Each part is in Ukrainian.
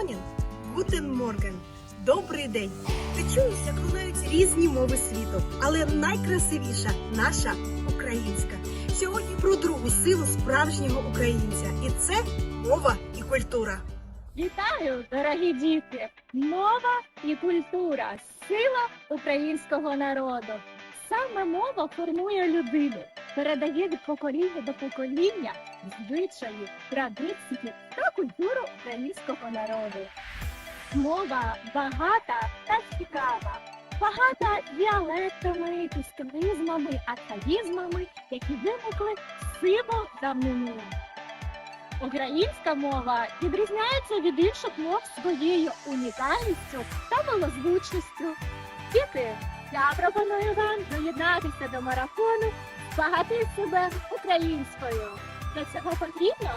Morning, Guten Morgen, Добрий день. Ти чуєш, як лунають різні мови світу, але найкрасивіша наша українська. Сьогодні про другу силу справжнього українця, і це мова і культура. Вітаю, дорогі діти! Мова і культура сила українського народу. Саме мова формує людину, передає від покоління до покоління звичаї, традиції та культуру українського народу. Мова багата та цікава, багата діалектами, пісканизмами, архаїзмами, які виникли сиво давнину. Українська мова відрізняється від інших мов своєю унікальністю та малозвучністю. Діти, я пропоную вам доєднатися до марафону «Збагати себе українською. Для цього потрібно,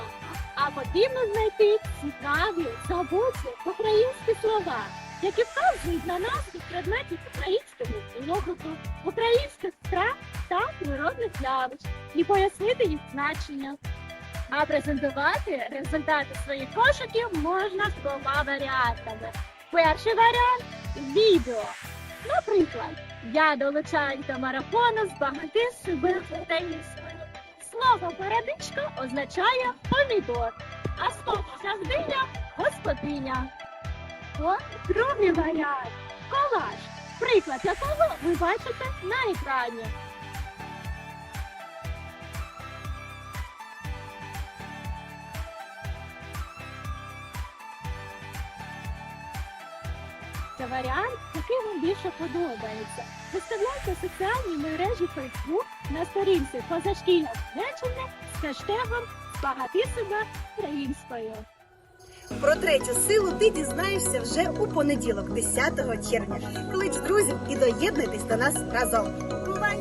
а потрібно знайти цікаві, забуті українські слова, які вказують на назви предметів українського логоту, українських страв та природних явищ і пояснити їх значення. А презентувати результати своїх пошуків можна двома варіантами. Перший варіант відео. Наприклад, я долучаюсь до марафону з себе українською. Слово парадичка означає помідор, а слово завдиня господиня. О, другий варіант колаж, приклад якого ви бачите на екрані. Це варіант, який вам більше подобається. Виставляйте в соціальній мережі Facebook на сторінці позашкільне речення з хештегом «Збагати себе українською. Про третю силу ти дізнаєшся вже у понеділок, 10 червня. Клич друзів і доєднуйтесь до нас разом. Бувай!